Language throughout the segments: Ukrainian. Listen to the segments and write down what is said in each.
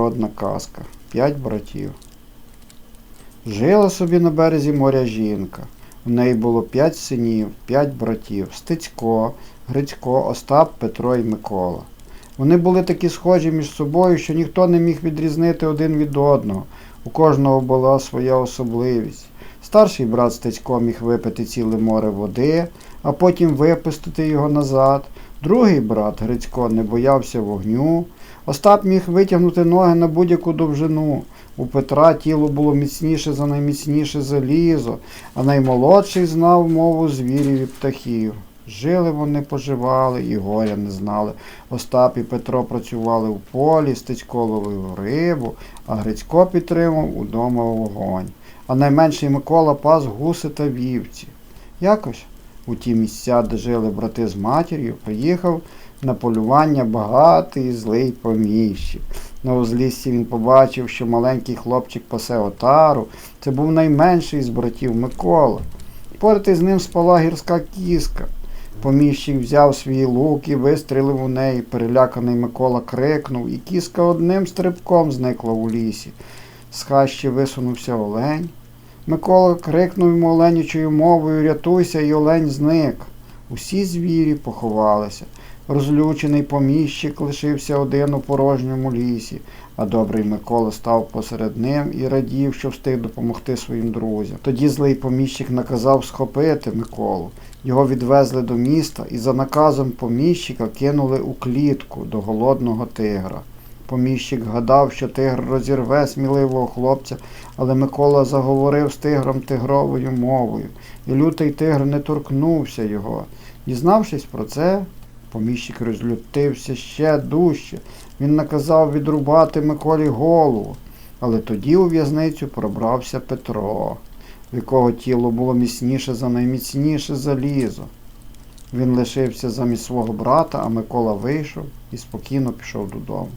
Одна казка. П'ять братів. Жила собі на березі моря жінка. У неї було п'ять синів, п'ять братів Стецько, Грицько, Остап, Петро і Микола. Вони були такі схожі між собою, що ніхто не міг відрізнити один від одного. У кожного була своя особливість. Старший брат Стецько міг випити ціле море води, а потім випустити його назад. Другий брат Грицько не боявся вогню. Остап міг витягнути ноги на будь-яку довжину. У Петра тіло було міцніше за найміцніше залізо, а наймолодший знав мову звірів і птахів. Жили вони, поживали і горя не знали. Остап і Петро працювали в полі, Стецько ловив рибу, а Грицько підтримав удома вогонь. А найменший Микола пас гуси та вівці. Якось у ті місця, де жили брати з матір'ю, приїхав на полювання багатий злий поміщик. На узліссі він побачив, що маленький хлопчик пасе отару. Це був найменший з братів Микола. Поряд із ним спала гірська кіска. Поміщик взяв свій лук і вистрілив у неї. Переляканий Микола крикнув, і кіска одним стрибком зникла у лісі. З хащі висунувся олень. Микола крикнув йому оленячою мовою Рятуйся, і олень зник. Усі звірі поховалися. Розлючений поміщик лишився один у порожньому лісі, а добрий Микола став посеред ним і радів, що встиг допомогти своїм друзям. Тоді злий поміщик наказав схопити Миколу. Його відвезли до міста і за наказом поміщика кинули у клітку до голодного тигра. Поміщик гадав, що тигр розірве сміливого хлопця, але Микола заговорив з тигром тигровою мовою, і лютий тигр не торкнувся його. Дізнавшись про це, поміщик розлютився ще дужче. Він наказав відрубати Миколі голову. Але тоді у в'язницю пробрався Петро, в якого тіло було міцніше за найміцніше залізо. Він лишився замість свого брата, а Микола вийшов і спокійно пішов додому.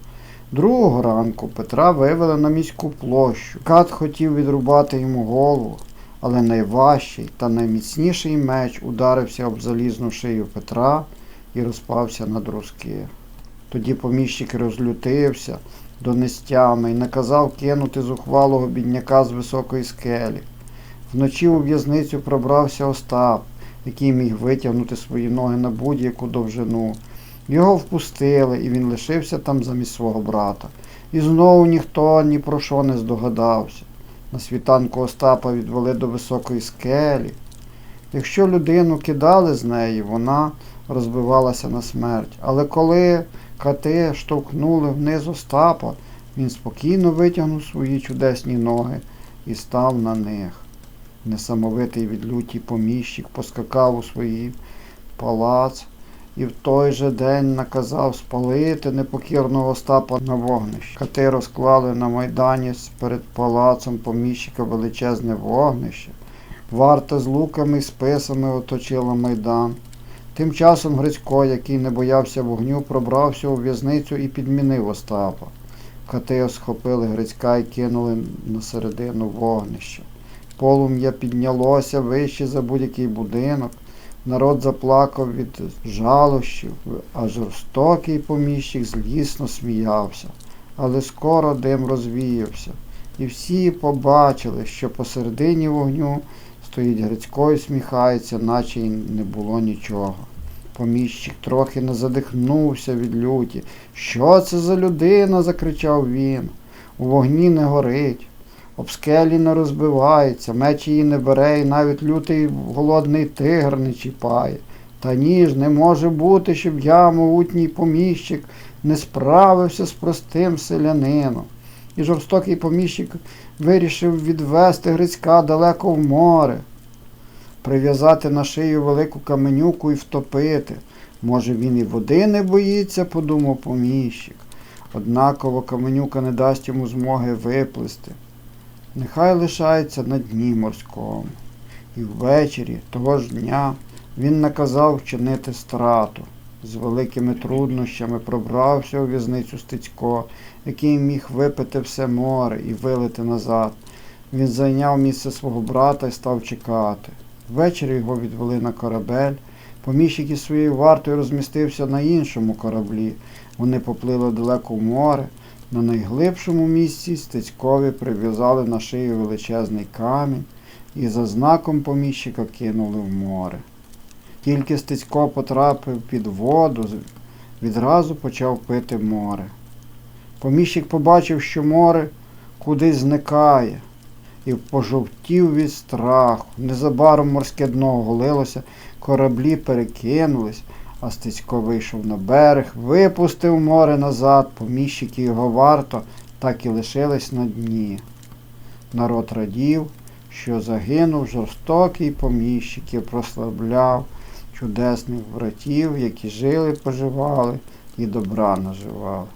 Другого ранку Петра вивели на міську площу. Кат хотів відрубати йому голову, але найважчий та найміцніший меч ударився об залізну шию Петра і розпався на друзки. Тоді поміщик розлютився до нестями і наказав кинути зухвалого бідняка з високої скелі. Вночі у в'язницю пробрався Остап, який міг витягнути свої ноги на будь-яку довжину. Його впустили, і він лишився там замість свого брата. І знову ніхто ні про що не здогадався. На світанку Остапа відвели до високої скелі. Якщо людину кидали з неї, вона розбивалася на смерть. Але коли кати штовхнули вниз Остапа, він спокійно витягнув свої чудесні ноги і став на них. Несамовитий від люті поміщик поскакав у свій палац і в той же день наказав спалити непокірного Остапа на вогнищі. Кати розклали на майдані перед палацом поміщика величезне вогнище. Варта з луками і списами оточила майдан. Тим часом Грицько, який не боявся вогню, пробрався у в'язницю і підмінив Остапа. Кати схопили Грицька і кинули на середину вогнища. Полум'я піднялося вище за будь-який будинок. Народ заплакав від жалощів, а жорстокий поміщик злісно сміявся. Але скоро дим розвіявся, і всі побачили, що посередині вогню стоїть Грицько і сміхається, наче й не було нічого. Поміщик трохи не задихнувся від люті. Що це за людина? закричав він. У вогні не горить. Об скелі не розбивається, меч її не бере, і навіть лютий голодний тигр не чіпає. Та ні ж, не може бути, щоб я, могутній поміщик, не справився з простим селянином. І жорстокий поміщик вирішив відвести Грицька далеко в море, прив'язати на шию велику каменюку і втопити. Може, він і води не боїться, подумав поміщик. Однаково каменюка не дасть йому змоги виплисти. Нехай лишається на дні морському. І ввечері того ж дня він наказав вчинити страту. З великими труднощами пробрався у в'язницю Стецько, який міг випити все море і вилити назад. Він зайняв місце свого брата і став чекати. Ввечері його відвели на корабель. Поміщик із своєю вартою розмістився на іншому кораблі. Вони поплили далеко в море. На найглибшому місці Стецькові прив'язали на шию величезний камінь і за знаком поміщика кинули в море. Тільки Стецько потрапив під воду, відразу почав пити море. Поміщик побачив, що море кудись зникає, і пожовтів від страху. Незабаром морське дно оголилося, кораблі перекинулись, а Стецько вийшов на берег, випустив море назад, поміщик і його варто так і лишились на дні. Народ радів, що загинув жорстокий поміщик і прославляв чудесних братів, які жили, поживали і добра наживали.